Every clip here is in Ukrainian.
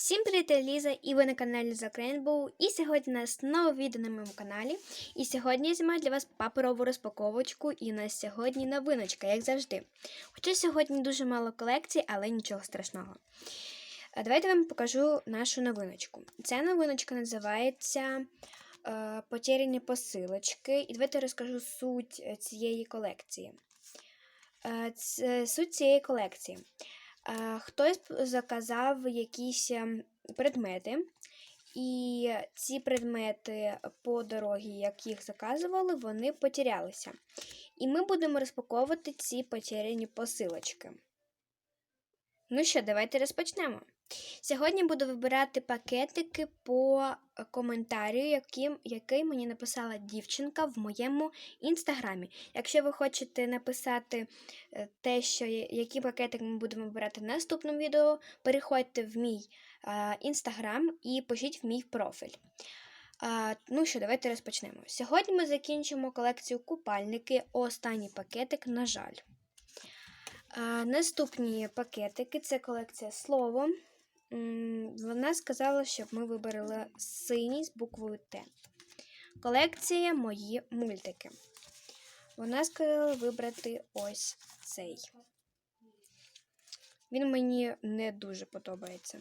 Всім привіт, Ліза, і ви на каналі The Rainbow. І сьогодні у нас нове відео на моєму каналі. І сьогодні я знімаю для вас паперову розпаковочку. І у нас сьогодні новиночка, як завжди. Хоча сьогодні дуже мало колекцій, але нічого страшного. Давайте вам покажу нашу новиночку. Ця новиночка називається е, Потеряні посилочки. І давайте розкажу суть е, цієї колекції. Е, Суть цієї колекції. Е, Хтось заказав якісь ем, предмети, і ці предмети по дорогі, як їх заказували, вони потерялися. І ми будемо розпаковувати ці потеряні посилочки. Ну що, давайте розпочнемо. Сьогодні буду вибирати пакетики по коментарю, яким, який мені написала дівчинка в моєму інстаграмі. Якщо ви хочете написати е, те, що я- які пакетик ми будемо вибирати в наступному відео, переходьте в мій е, інстаграм і пишіть в мій профіль. А, ну що, давайте розпочнемо. Сьогодні ми закінчимо колекцію купальники. Останній пакетик, на жаль. А, наступні пакетики це колекція слово. Вона сказала, щоб ми вибрали синій з буквою Т. Колекція мої мультики. Вона сказала вибрати ось цей. Він мені не дуже подобається.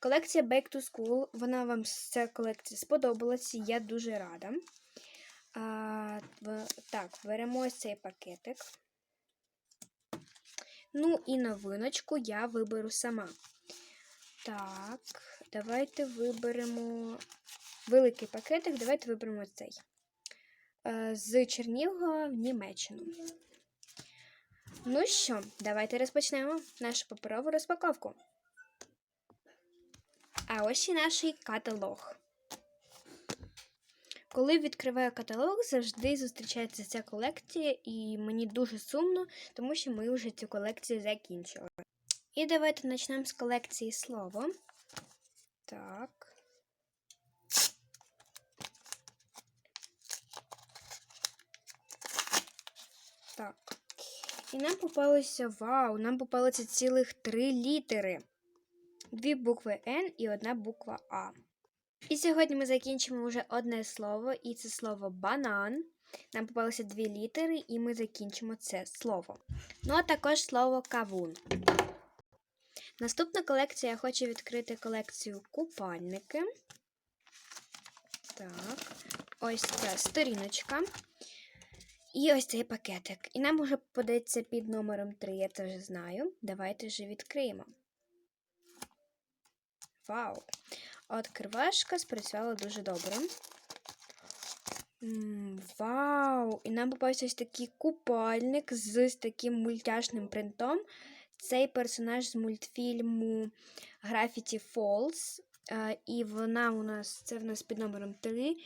Колекція Back to School. Вона вам ця колекція сподобалась, і я дуже рада. А, так, беремо ось цей пакетик. Ну і новиночку я виберу сама. Так, давайте виберемо великий пакетик. Давайте виберемо цей. Е, З Чернігова в Німеччину. Ну що, давайте розпочнемо нашу паперову розпаковку. А ось і наш каталог. Коли відкриваю каталог, завжди зустрічається ця колекція, і мені дуже сумно, тому що ми вже цю колекцію закінчили. І давайте почнемо з колекції слово. Так. Так. І нам попалося вау, нам попалося цілих три літери. Дві букви Н і одна буква А. І сьогодні ми закінчимо вже одне слово, і це слово банан. Нам попалося дві літери, і ми закінчимо це слово. Ну, а також слово кавун. Наступна колекція я хочу відкрити колекцію купальники. Так, ось ця сторіночка. І ось цей пакетик. І нам уже подається під номером 3, я це вже знаю. Давайте вже відкриємо. Вау! Откривашка спрацювала дуже добре. Вау! І нам попався ось такий купальник з таким мультяшним принтом. Цей персонаж з мультфільму Graffiti Falls. Е, І вона у нас, це в нас під номером 3.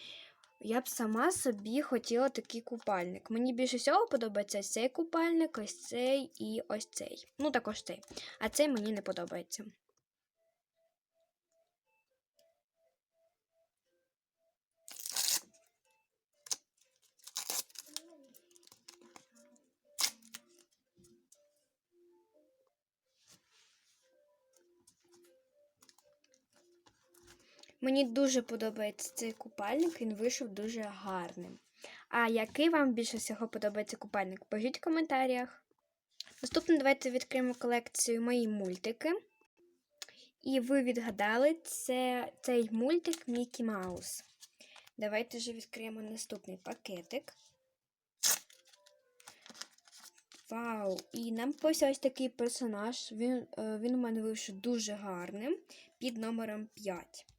Я б сама собі хотіла такий купальник. Мені більше всього подобається цей купальник, ось цей і ось цей. Ну, також цей. А цей мені не подобається. Мені дуже подобається цей купальник, він вийшов дуже гарним. А який вам більше всього подобається купальник? Пишіть в коментарях. Наступно давайте відкриємо колекцію мої мультики. І ви відгадали це, цей мультик Мікі Маус. Давайте вже відкриємо наступний пакетик. Вау! І нам попався ось такий персонаж. Він, е, він у мене вийшов дуже гарним під номером 5.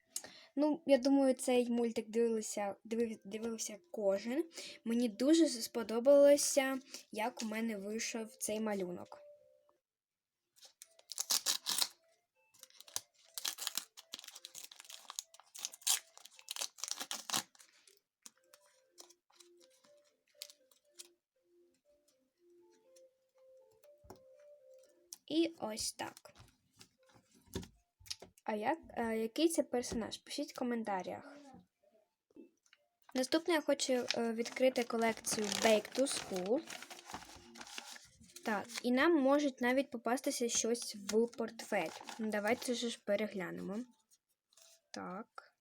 Ну, я думаю, цей мультик дивився, дивив, дивився кожен. Мені дуже сподобалося, як у мене вийшов цей малюнок. І ось так. А як, е, який це персонаж? Пишіть в коментарях. Наступне я хочу е, відкрити колекцію Bake to School. Так, і нам може навіть попастися щось в портфель. Ну, Давайте ж переглянемо. Так.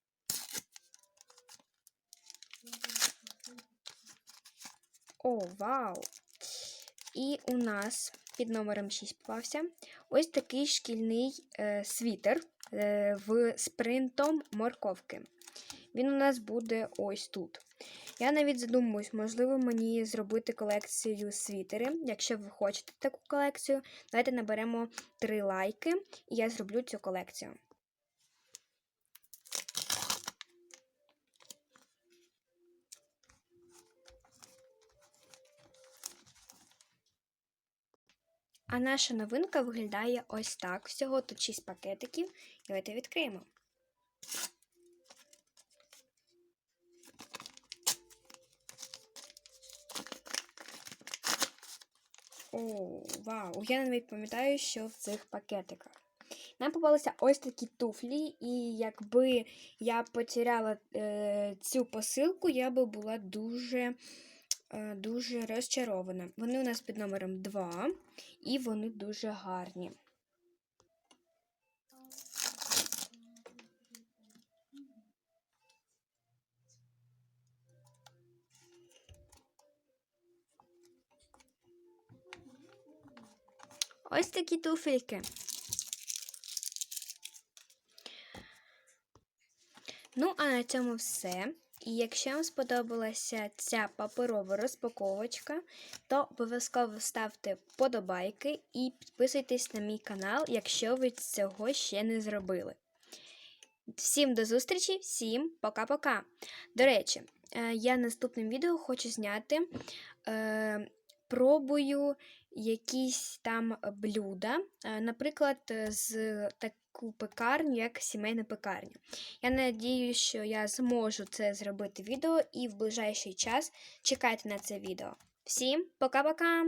О, вау! І у нас під номером 6 попався ось такий шкільний е, світер в спринтом морковки. Він у нас буде ось тут. Я навіть задумуюсь, можливо, мені зробити колекцію світери. Якщо ви хочете таку колекцію, давайте наберемо 3 лайки, і я зроблю цю колекцію. А наша новинка виглядає ось так. Всього тут 6 пакетиків. Давайте відкриємо. О, вау! Я навіть пам'ятаю, що в цих пакетиках. Нам попалися ось такі туфлі, і якби я потеряла е, цю посилку, я би була дуже, дуже розчарована. Вони у нас під номером 2, і вони дуже гарні. Ось такі туфельки. Ну, а на цьому все. І якщо вам сподобалася ця паперова розпаковочка, то обов'язково ставте подобайки і підписуйтесь на мій канал, якщо ви цього ще не зробили. Всім до зустрічі, всім пока-пока. До речі, е, я наступним відео хочу зняти. Е, пробую якісь там блюда, е, наприклад, з таку пекарню, як сімейна пекарня. Я надіюсь, що я зможу це зробити відео і в ближайший час чекайте на це відео. Всім пока-пока!